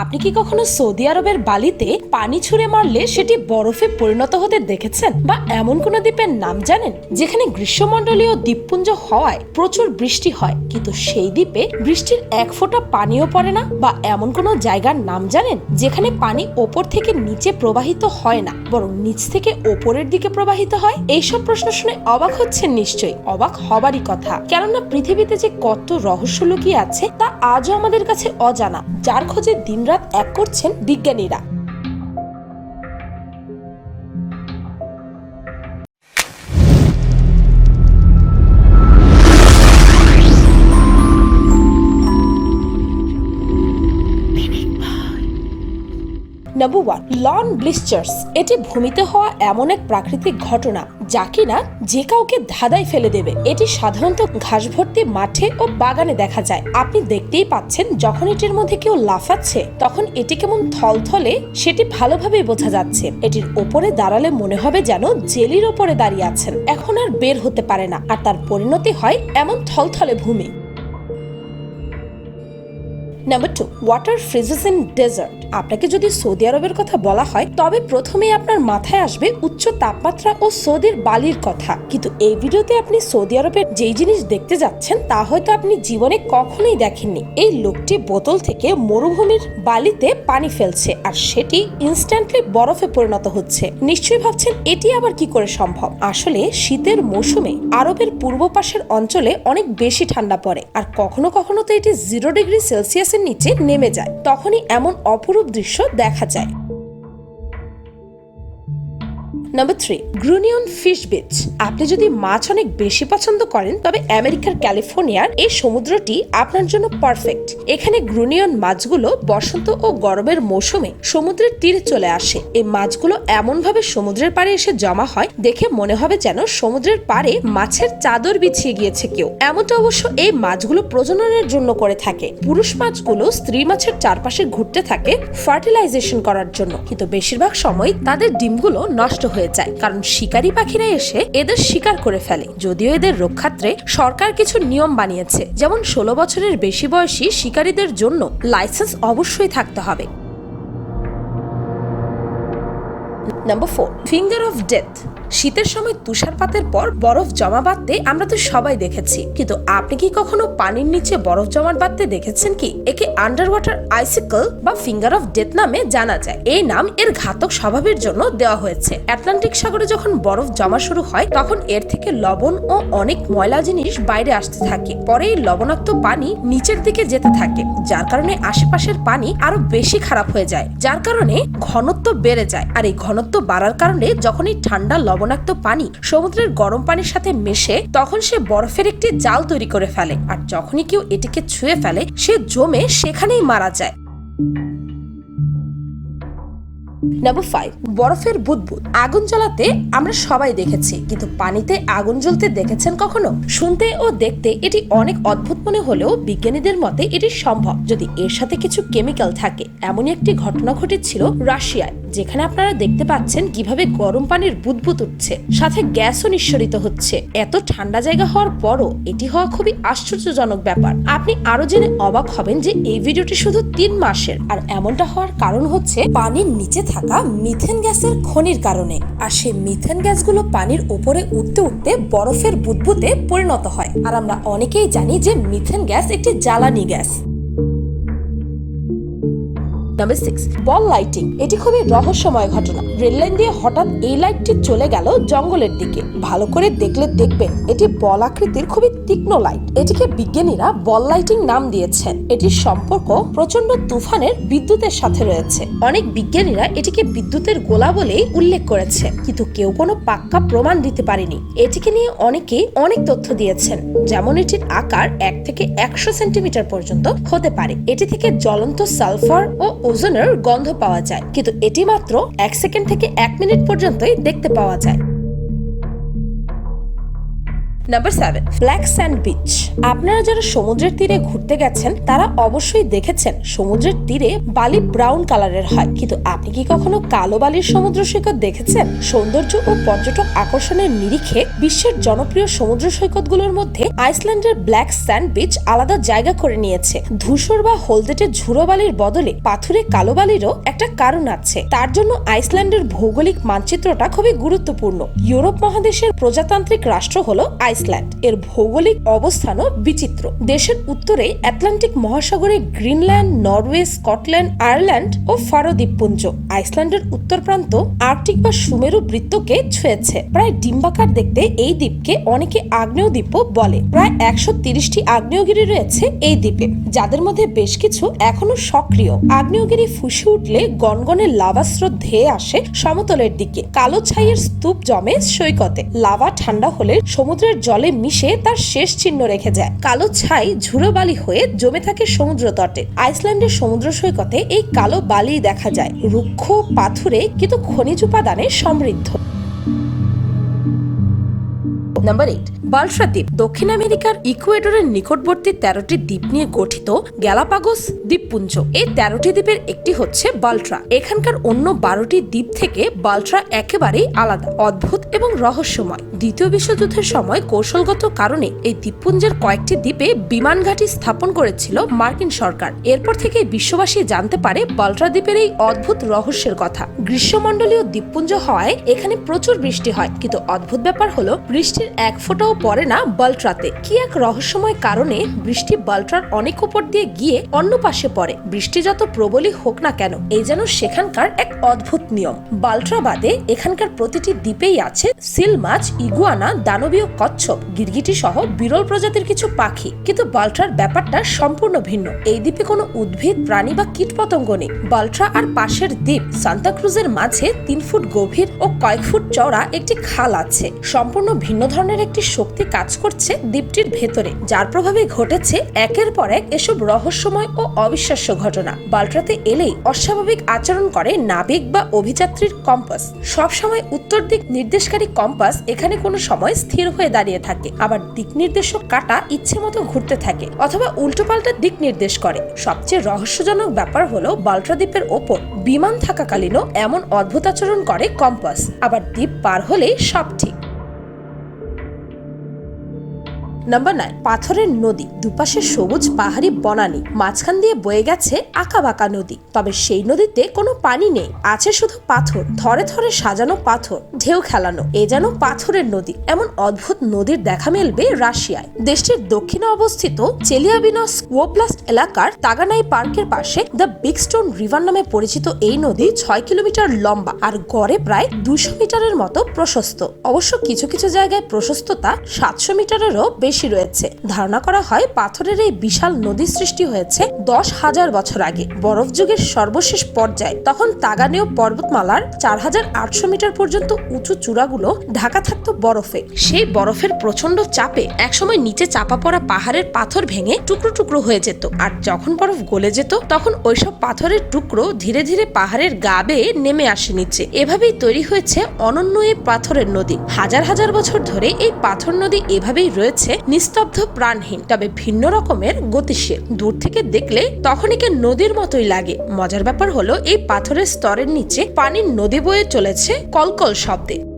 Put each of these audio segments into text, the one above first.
আপনি কি কখনো সৌদি আরবের বালিতে পানি ছুঁড়ে মারলে সেটি বরফে পরিণত হতে দেখেছেন? বা এমন কোন দ্বীপের নাম জানেন? যেখানে গ্রীষ্মমণ্ডলীয় দ্বীপপুঞ্জ হওয়ায় প্রচুর বৃষ্টি হয়, কিন্তু সেই দ্বীপে বৃষ্টির এক ফোঁটা পানিও পড়ে না? বা এমন কোন জায়গার নাম জানেন? যেখানে পানি ওপর থেকে নিচে প্রবাহিত হয় না, বরং নিচ থেকে ওপরের দিকে প্রবাহিত হয়? এইসব প্রশ্ন শুনে অবাক হচ্ছেন নিশ্চয়ই। অবাক হবারই কথা। কেননা পৃথিবীতে যে কত রহস্য লুকিয়ে আছে, তা আজও আমাদের কাছে অজানা। যার খোঁজে দিনরাত এক করছেন বিজ্ঞানীরা। নাম্বার ওয়ান লন ব্লিস্টার্স এটি ভূমিতে হওয়া এমন এক প্রাকৃতিক ঘটনা যা কিনা যে কাউকে ধাঁধায় ফেলে দেবে। এটি সাধারণত ঘাস ভর্তি মাঠে ও বাগানে দেখা যায়। আপনি দেখতেই পাচ্ছেন, যখন এটির মধ্যে কেউ লাফাচ্ছে, তখন এটি কেমন থলথলে, সেটি ভালোভাবেই বোঝা যাচ্ছে। এটির ওপরে দাঁড়ালে মনে হবে যেন জেলির ওপরে দাঁড়িয়ে আছেন। এখন আর বের হতে পারে না, আর তার পরিণতি হয় এমন থলথলে ভূমি। Number two water freezes in desert আপনাকে যদি সৌদি আরবের কথা বলা হয়, তবে প্রথমেই আপনার মাথায় আসবে উচ্চ তাপমাত্রা ও সৌদির বালির কথা। কিন্তু এই ভিডিওতে আপনি সৌদি আরবের যেই জিনিস দেখতে যাচ্ছেন, তা হয়তো আপনি জীবনে কখনোই দেখেননি। এই লোকটি বোতল থেকে মরুভূমির বালিতে পানি ফেলছে আর সেটি ইনস্ট্যান্টলি বরফে পরিণত হচ্ছে। নিশ্চয়ই ভাবছেন, এটি আবার কি করে সম্ভব? আসলে শীতের মৌসুমে আরবের পূর্ব পাশের অঞ্চলে অনেক বেশি ঠান্ডা পড়ে, আর কখনো কখনো তো এটি জিরো ডিগ্রি সেলসিয়াসের নিচে নেমে যায়। তখনই এমন অপরূপ দৃশ্য দেখা যায়। Number three grunion fish beach আপনি যদি মাছ অনেক বেশি পছন্দ করেন, তবে আমেরিকার ক্যালিফোর্নিয়ার এই সমুদ্রটি আপনার জন্য পারফেক্ট এখানে গ্রুনিয়ন মাছগুলো বসন্ত ও গরমের মৌসুমে সমুদ্রের তীরে চলে আসে। এই মাছগুলো এমন ভাবে সমুদ্রের পাড়ে এসে জমা হয়, দেখে মনে হবে যেন সমুদ্রের পাড়ে মাছের চাদর বিছিয়ে গিয়েছে কেউ। এমনটা অবশ্য এই মাছগুলো প্রজননের জন্য করে থাকে। পুরুষ মাছগুলো স্ত্রী মাছের চারপাশে ঘুরতে থাকে ফার্টিলাইজেশন করার জন্য। কিন্তু বেশিরভাগ সময় তাদের ডিমগুলো নষ্ট হয়ে যায়। কারণ শিকারী পাখিরা এসে এদের শিকার করে ফেলে। যদিও এদের রক্ষাত্রে সরকার কিছু নিয়ম বানিয়েছে। যেমন ষোলো বছরের বেশি বয়সী শিকারীদের জন্য লাইসেন্স অবশ্যই থাকতে হবে। Number four finger of death শীতের সময় তুষারপাতের পর বরফ জমা বাঁধতে আমরা তো সবাই দেখেছি। কিন্তু আপনি কি কখনো পানির নিচে বরফ জমাট বাঁধতে দেখেছেন কি? একে আন্ডার ওয়াটার আইসিকল বা ফিঙ্গার অফ ডেথ নামে জানা যায়। এই নাম এর ঘাতক স্বভাবের জন্য দেওয়া হয়েছে। আটলান্টিক সাগরে যখন বরফ জমা শুরু হয়, তখন এর থেকে লবণ ও অনেক ময়লা জিনিস বাইরে আসতে থাকে। পরে এই লবণাক্ত পানি নিচের দিকে যেতে থাকে, যার কারণে আশেপাশের পানি আরও বেশি খারাপ হয়ে যায়। যার কারণে ঘনত্ব বেড়ে যায়। আর এই ঘনত্ব বাড়ার কারণে যখন এই ঠান্ডা লবণাক্ত পানি সমুদ্রের গরম পানির সাথে মেশে তখন সে বরফের একটি জাল তৈরি করে ফেলে। আর যখনই কেউ এটিকে ছুঁয়ে ফেলে, সে জমে সেখানেই মারা যায়। নাম্বার ফাইভ বরফের বুদবুদ। আগুন জ্বালাতে আমরা সবাই দেখেছি, কিন্তু পানিতে আগুন জ্বলতে দেখেছেন কখনো? শুনতে ও দেখতে এটি অনেক অদ্ভুত মনে হলেও বিজ্ঞানীদের মতে এটি সম্ভব। যদি এর সাথে কিছু কেমিক্যাল থাকে, এমনই একটি ঘটনা ঘটেছিল রাশিয়ায়। যেখানে আপনারা দেখতে পাচ্ছেন কীভাবে গরম পানির বুদবুদ উঠছে, সাথে গ্যাসও নিঃসরিত হচ্ছে। এত ঠান্ডা জায়গা হওয়ার পরও এটি হওয়া খুবই আশ্চর্যজনক ব্যাপার। আপনি আরও জেনে অবাক হবেন যে এই ভিডিওটি শুধু তিন মাসের, আর এমনটা হওয়ার কারণ হচ্ছে পানির নিচে থাকা মিথেন গ্যাসের খনির কারণে। আর সেই মিথেন গ্যাসগুলো পানির উপরে উঠতে উঠতে বরফের বুদবুদে পরিণত হয়। আর আমরা অনেকেই জানি যে মিথেন গ্যাস একটি জ্বালানি gas. Number six ball lightning এটি খুবই রহস্যময় ঘটনা। রেল লাইন দিয়ে হঠাৎ এই লাইটটি চলে গেল জঙ্গলের দিকে। ভালো করে দেখলে দেখবেন, এটি বল আকৃতির খুবই তীক্ষ্ণ লাইট এটিকে বিজ্ঞানীরা বল লাইটিং নাম দিয়েছেন। এটির সম্পর্ক প্রচণ্ড তুফানের বিদ্যুতের সাথে রয়েছে। অনেক বিজ্ঞানীরা এটিকে বিদ্যুতের গোলা বলেই উল্লেখ করেছে। কিন্তু কেউ কোনো পাক্কা প্রমাণ দিতে পারেনি। এটিকে নিয়ে অনেকেই অনেক তথ্য দিয়েছেন। যেমন এটির আকার এক থেকে একশো সেন্টিমিটার পর্যন্ত হতে পারে। এটি থেকে জ্বলন্ত সালফার ও ওজনের গন্ধ পাওয়া যায়। কিন্তু এটি মাত্র এক সেকেন্ড থেকে এক মিনিট পর্যন্তই দেখতে পাওয়া যায়। Number seven black sand beach আপনারা যারা সমুদ্রের তীরে ঘুরতে গেছেন, তারা অবশ্যই দেখেছেন সমুদ্রের তীরে বালি ব্রাউন কালারের হয়। কিন্তু আপনি কি কখনো কালো বালির সমুদ্র সৈকত দেখেছেন? সৌন্দর্য ও পর্যটক আকর্ষণের নিরিখে বিশ্বের জনপ্রিয় সমুদ্র সৈকতগুলোর মধ্যে আইসল্যান্ডের ব্ল্যাক স্যান্ড বিচ আলাদা জায়গা করে নিয়েছে। ধূসর বা হলদেটে ঝুড়ো বালির বদলে পাথুরে কালো বালিরও একটা কারণ আছে। তার জন্য আইসল্যান্ডের ভৌগোলিক মানচিত্রটা খুবই গুরুত্বপূর্ণ। ইউরোপ মহাদেশের প্রজাতান্ত্রিক রাষ্ট্র হলো আইসল্যান্ড। এর ভৌগোলিক অবস্থানও বিচিত্র। দেশের উত্তরে আটলান্টিক মহাসাগরে গ্রিনল্যান্ড, নরওয়ে, স্কটল্যান্ড, আয়ারল্যান্ড ও ফারো দ্বীপপুঞ্জ। আইসল্যান্ডের উত্তর প্রান্ত আর্কটিক বা সুমেরু বৃত্তকে ছুঁয়েছে। প্রায় ডিম্বাকার দেখতে এই দ্বীপকে অনেকে আগ্নেয় দ্বীপও বলে। প্রায় একশো তিরিশটি আগ্নেয়গিরি রয়েছে এই দ্বীপে, যাদের মধ্যে বেশ কিছু এখনও সক্রিয়। আগ্নেয়গিরি ফুসে উঠলে গনগনে লাভা স্রোত ধেয়ে আসে সমতলের দিকে। কালো ছাইয়ের স্তূপ জমে সৈকতে। লাভা ঠান্ডা হলে সমুদ্রের জলে মিশে তার শেষ চিহ্ন রেখে যায়। কালো ছাই ঝুড়ো বালি হয়ে জমে থাকে সমুদ্র তটে। আইসল্যান্ডের সমুদ্র সৈকতে এই কালো বালি দেখা যায়। রুক্ষ পাথুরে কিন্তু খনিজ উপাদানে সমৃদ্ধ। নাম্বার এইট বালসা দ্বীপ দক্ষিণ আমেরিকার ইকুয়েডরের নিকটবর্তী তেরোটি দ্বীপ নিয়ে গঠিত গ্যালাপাগোস দ্বীপপুঞ্জ। এই তেরোটি দ্বীপের একটি হচ্ছে বাল্ট্রা। এখানকার অন্য বারোটি দ্বীপ থেকে বাল্ট্রা একেবারেই আলাদা, অদ্ভুত এবং রহস্যময়। দ্বিতীয় বিশ্বযুদ্ধের সময় কৌশলগত কারণে এই দ্বীপপুঞ্জের কয়েকটি দ্বীপে বিমান ঘাঁটি স্থাপন করেছিল মার্কিন সরকার। এরপর থেকে বিশ্ববাসী জানতে পারে বাল্ট্রা দ্বীপের এই অদ্ভুত রহস্যের কথা। গ্রীষ্মমণ্ডলীয় দ্বীপপুঞ্জ হওয়ায় এখানে প্রচুর বৃষ্টি হয়, কিন্তু অদ্ভুত ব্যাপার হলো বৃষ্টির এক ফোঁটাও পড়ে না বাল্ট্রাতে। কি এক রহস্যময় কারণে বৃষ্টি বাল্ট্রার অনেক উপর দিয়ে গিয়ে অন্য পাশে পড়ে। বৃষ্টি যত প্রবলই হোক না কেন এই যেন সেখানকার এক অদ্ভুত নিয়ম। বাল্ট্রা বাদে এখানকার প্রতিটি দ্বীপেই আছে সিল মাছ, ইগুয়ানা, দানবীয় কচ্ছপ, গিরগিটি সহ বিরল প্রজাতির কিছু পাখি। কিন্তু বাল্ট্রার ব্যাপারটা সম্পূর্ণ ভিন্ন। এই দ্বীপে কোনো উদ্ভিদ, প্রাণী বা কীটপতঙ্গ নেই। বাল্ট্রা আর পাশের দ্বীপ সান্তাক্রুজের মাঝে তিন ফুট গভীর ও কয়েক ফুট চওড়া একটি খাল আছে। সম্পূর্ণ ভিন্ন ধরনের একটি শক্তি কাজ করছে দ্বীপটির ভেতরে, যার প্রভাবে ঘটেছে একের পর এক এসব রহস্যময় ও অবিশ্বাস্য ঘটনা। বাল্ট্রাতে এলেই অস্বাভাবিক আচরণ করে নাবিক বা অভিযাত্রীর কম্পাস। সবসময় উত্তর দিক নির্দেশকারী কম্পাস এখানে কোনো সময় স্থির হয়ে দাঁড়িয়ে থাকে। আবার দিক নির্দেশক কাটা ইচ্ছে মতো ঘুরতে থাকে অথবা উল্টোপাল্টা দিক নির্দেশ করে। সবচেয়ে রহস্যজনক ব্যাপার হলো বাল্ট্রা দ্বীপের ওপর বিমান থাকাকালীনও এমন অদ্ভুত আচরণ করে কম্পাস। আবার দ্বীপ পার হলে সব ঠিক। নাম্বার নাইন পাথরের নদী, দুপাশে সবুজ পাহাড়ি বনানি, মাঝখান দিয়ে বয়ে গেছে আঁকা বাঁকা নদী। তবে সেই নদীতে কোনো পানি নেই, আছে শুধু পাথর থরে থরে সাজানো পাথর, ঢেউ খেলানো। এ যেন পাথরের নদী, এমন অদ্ভুত নদীর দেখা মেলবে রাশিয়ায়। দেশটির দক্ষিণে অবস্থিত চেলিয়াবিনস ওপ্লাস্ট এলাকার তাগানাই পার্কের পাশে দ্য বিগ স্টোন রিভার নামে পরিচিত এই নদী ছয় কিলোমিটার লম্বা আর গড়ে প্রায় দুশো মিটারের মতো প্রশস্ত। অবশ্য কিছু কিছু জায়গায় প্রশস্ততা সাতশো মিটারেরও বেশি রয়েছে। ধারণা করা হয় পাথরের এই বিশাল নদী সৃষ্টি হয়েছে দশ হাজার বছর আগে। বরফ যুগের সর্বশেষ পর্যায়ে তখন তাগানেও পর্বতমালার চার হাজার আটশো মিটার পর্যন্ত উঁচু চূড়াগুলো ঢাকা থাকত বরফে। সেই বরফের প্রচণ্ড চাপে একসময় নিচে চাপা পড়া পাহাড়ের পাথর ভেঙে টুকরো টুকরো হয়ে যেত। আর যখন বরফ গলে যেত, তখন ওইসব পাথরের টুকরো ধীরে ধীরে পাহাড়ের গা বেয়ে নেমে আসে নিচে। এভাবেই তৈরি হয়েছে অনন্য এই পাথরের নদী। হাজার হাজার বছর ধরে এই পাথর নদী এভাবেই রয়েছে নিস্তব্ধ প্রাণহীন, তবে ভিন্ন রকমের গতিশীল। দূর থেকে দেখলে তখন একে নদীর মতোই লাগে। মজার ব্যাপার হলো, এই পাথরের স্তরের নিচে পানির নদী বয়ে চলেছে কলকল শব্দে।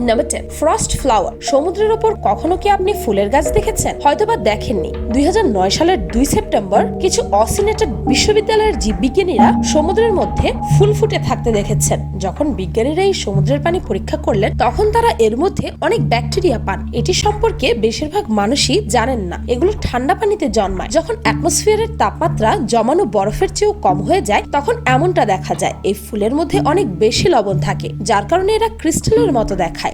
নাম্বার টেন ফ্রস্ট ফ্লাওয়ার সমুদ্রের ওপর কখনো কি আপনি ফুলের গাছ দেখেছেন? হয়তোবা দেখেননি। দুই হাজার নয় সালের দুই সেপ্টেম্বর কিছু অসিনেটেড বিশ্ববিদ্যালয়ের জীববিজ্ঞানীরা সমুদ্রের মধ্যে ফুল ফুটে থাকতে দেখেছেন। যখন বিজ্ঞানীরা এই সমুদ্রের পানি পরীক্ষা করলেন, তখন তারা এর মধ্যে অনেক ব্যাকটেরিয়া পান। এটি সম্পর্কে বেশিরভাগ মানুষই জানেন না। এগুলো ঠান্ডা পানিতে জন্মায়। যখন অ্যাটমসফিয়ারের তাপমাত্রা জমানো বরফের চেয়েও কম হয়ে যায়, তখন এমনটা দেখা যায়। এই ফুলের মধ্যে অনেক বেশি লবণ থাকে, যার কারণে এরা ক্রিস্টালের মতো দেখায়।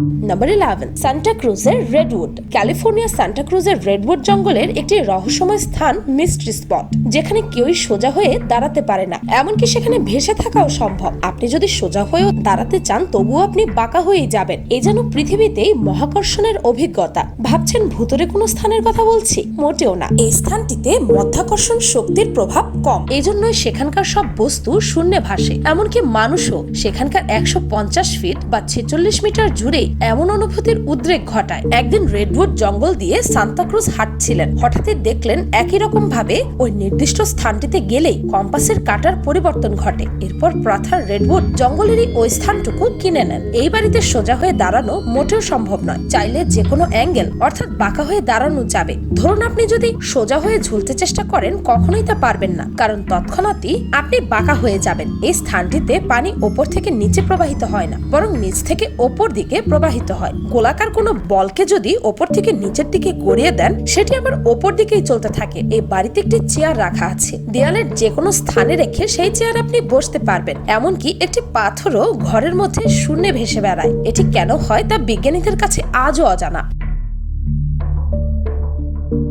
নাম্বার ইলেভেন সান্টা ক্রুজের রেডউড ক্যালিফোর্নিয়া সান্টা ক্রুজের রেডউড জঙ্গলের একটি রহস্যময় স্থান মিস্ট্রি স্পট যেখানে কেউই সোজা হয়ে দাঁড়াতে পারে না। এমনকি সেখানে ভেসে থাকাও সম্ভব। আপনি যদি সোজা হয়েও দাঁড়াতে চান, তবুও আপনি বাঁকা হয়েই যাবেন। এই যেন পৃথিবীতেই মহাকর্ষণের অভিজ্ঞতা। ভাবছেন ভূতরে কোনো স্থানের কথা বলছি? মোটেও না। এই স্থানটিতে মধ্যাকর্ষণ শক্তির প্রভাব কম। এই জন্যই সেখানকার সব বস্তু শূন্যে ভাসে। এমনকি মানুষও সেখানকার একশো পঞ্চাশ ফিট বা ছেচল্লিশ মিটার জুড়ে এমন অনুভূতির উদ্রেক ঘটায়। একদিন রেডউড জঙ্গল দিয়ে সান্তাক্রুজ হাঁটছিলেন। হঠাৎই দেখলেন একই রকম ভাবে ওই নির্দিষ্ট স্থানটিতে গেলেই কম্পাসের কাটার পরিবর্তন ঘটে। এরপর প্রাথার রেডউড জঙ্গলেরই ওই স্থানটুকু কিনে নেন। এই বাড়িতে সোজা হয়ে দাঁড়ানো মোটেও সম্ভব নয়। চাইলে যে কোনো অ্যাঙ্গেল, অর্থাৎ বাঁকা হয়ে দাঁড়ানো যাবে। ধরুন আপনি যদি সোজা হয়ে ঝুলতে চেষ্টা করেন, কখনোই তা পারবেন না। কারণ তৎক্ষণাৎই আপনি বাঁকা হয়ে যাবেন। এই স্থানটিতে পানি ওপর থেকে নিচে প্রবাহিত হয় না, বরং নিচ থেকে ওপর দিকে প্রবাহিত হয়। গোলাকার কোনো বলকে যদি ওপর থেকে নিচের দিকে গড়িয়ে দেন, সেটি আবার ওপর দিকেই চলতে থাকে। এই বাড়িতে একটি চেয়ার রাখা আছে। দেয়ালের যে কোনো স্থানে রেখে সেই চেয়ার আপনি বসতে পারবেন। এমনকি একটি পাথরও ঘরের মধ্যে শূন্যে ভেসে বেড়ায়। এটি কেন হয় তা বিজ্ঞানীদের কাছে আজও অজানা।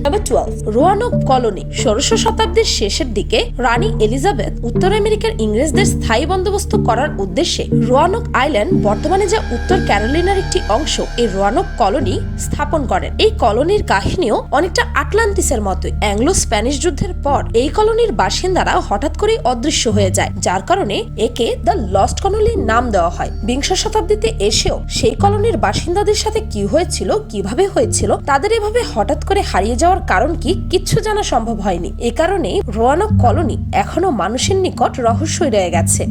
নাম্বার টুয়েলভ রোয়ানক কলোনি ষোড়শ শতাব্দীর শেষের দিকে রানী এলিজাবেথ উত্তর আমেরিকার ইংরেজদের স্থায়ী বন্দোবস্ত করার উদ্দেশ্যে রোয়ানক আইল্যান্ড বর্তমানে যা উত্তর ক্যারোলিনার একটি অংশ, এই রোয়ানক কলোনি স্থাপন করেন। এই কলোনির কাহিনীও অনেকটা আটলান্টিসের মতোই। অ্যাংলো স্প্যানিশ যুদ্ধের পর এই কলোনির বাসিন্দারা হঠাৎ করেই অদৃশ্য হয়ে যায়, যার কারণে একে দ্য লস্ট কলোনি নাম দেওয়া হয়। বিংশ শতাব্দীতে এসেও সেই কলোনির বাসিন্দাদের সাথে কি হয়েছিল, কীভাবে হয়েছিল, তাদের এভাবে হঠাৎ করে হারিয়ে যাওয়ার কারণ কি কিচ্ছু জানা সম্ভব হয়নি। এ কারণে রোয়ানক কলোনি এখনও মানুষের নিকট রহস্যই রয়ে গেছে।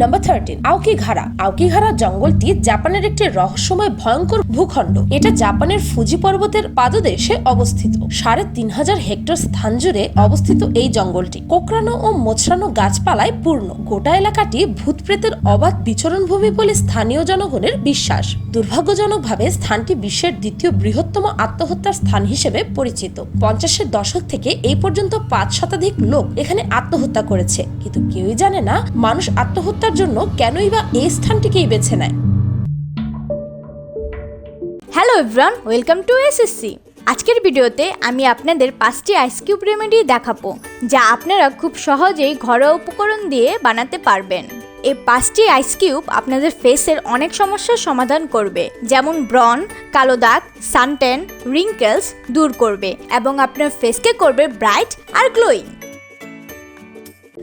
নাম্বার থার্টিন আউকিঘারা আউকিঘারা জঙ্গলটি জাপানের একটি রহস্যময় ভয়ঙ্কর ভূখণ্ড। এটা জাপানের ফুজি পর্বতের পাদদেশে অবস্থিত। সাড়ে তিন হাজার হেক্টর স্থান জুড়ে অবস্থিত এই জঙ্গলটি। কোকড়ানো ও মোচড়ানো গাছপালায় পূর্ণ। গোটা এলাকাটি ভূতপ্রেতের অবাধ বিচরণ ভূমি বলে স্থানীয় জনগণের বিশ্বাস। দুর্ভাগ্যজনকভাবে স্থানটি বিশ্বের দ্বিতীয় বৃহত্তম আত্মহত্যার স্থান হিসেবে পরিচিত। পঞ্চাশের দশক থেকে এই পর্যন্ত পাঁচ শতাধিক লোক এখানে আত্মহত্যা করেছে। কিন্তু কেউই জানে না, মানুষ আত্মহত্যার জন্য কেনই বা এই স্থানটিকেই বেছে নেয়? Hello everyone welcome to SSC. আজকের ভিডিওতে আমি আপনাদের পাঁচটি আইস কিউব রেমেডি দেখাবো, যা আপনারা খুব সহজেই ঘরোয়া উপকরণ দিয়ে বানাতে পারবেন। এই পাঁচটি আইস কিউব আপনাদের ফেসের অনেক সমস্যার সমাধান করবে, যেমন ব্রন কালো দাগ সানটেন রিঙ্কেলস দূর করবে এবং আপনার ফেসকে করবে ব্রাইট আর গ্লোয়িং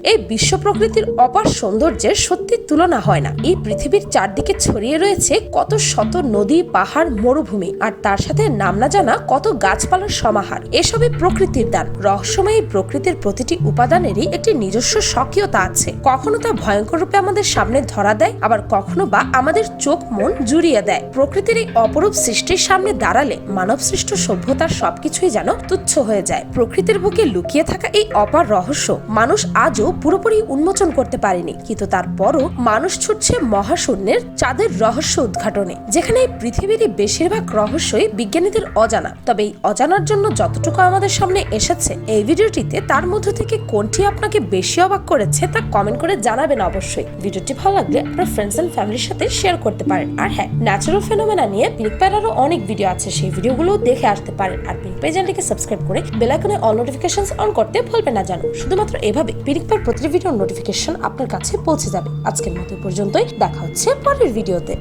এই বিশ্ব প্রকৃতির অপার সৌন্দর্যের সত্যি তুলনা হয় না। এই পৃথিবীর চারদিকে ছড়িয়ে রয়েছে কত শত নদী, পাহাড়, মরুভূমি, আর তার সাথে নাম না জানা কত গাছপালার সমাহার। এসবই প্রকৃতির দান। রহস্যময় প্রকৃতির প্রতিটি উপাদানেরই একটি নিজস্ব স্বকীয়তা আছে। কখনো তা ভয়ঙ্কর রূপে আমাদের সামনে ধরা দেয়, আবার কখনো বা আমাদের চোখ, মন জুড়িয়ে দেয়। প্রকৃতির এই অপরূপ সৃষ্টির সামনে দাঁড়ালে মানব সৃষ্ট সভ্যতার সবকিছুই যেন তুচ্ছ হয়ে যায়। প্রকৃতির বুকে লুকিয়ে থাকা এই অপার রহস্য মানুষ আজও পুরোপুরি উন্মোচন করতে পারেনি। কিন্তু তারপরও মানুষ ছুটছে মহাশূন্যের চাঁদের রহস্য উদ্ঘাটনে, যেখানে এই পৃথিবীরই বেশিরভাগ রহস্যই বিজ্ঞানীদের অজানা। তবে এই অজানার জন্য যতটুকু আমাদের সামনে এসেছে, এই ভিডিওটিতে তার মধ্য থেকে কোনটি আপনাকে বেশি অবাক করেছে তা কমেন্ট করে জানাবেন অবশ্যই। ভিডিওটি ভালো লাগলে আপনার ফ্রেন্ডস এন্ড ফ্যামিলির সাথে শেয়ার করতে পারেন। আর হ্যাঁ ন্যাচারাল ফেনোমেনা নিয়ে পিনিক পায়ের অনেক ভিডিও আছে, সেই ভিডিওগুলো দেখে আসতে পারেন। আর পিনিক চ্যানেলটিকে সাবস্ক্রাইব করে বেল আইকনে অল নোটিফিকেশন অন করতে ভুলবেন না জানো শুধুমাত্র এভাবে পিনিক প্রতিটি ভিডিওর নোটিফিকেশন আপনার কাছে পৌঁছে যাবে। আজকের মতো পর্যন্তই। দেখা হচ্ছে পরের ভিডিওতে।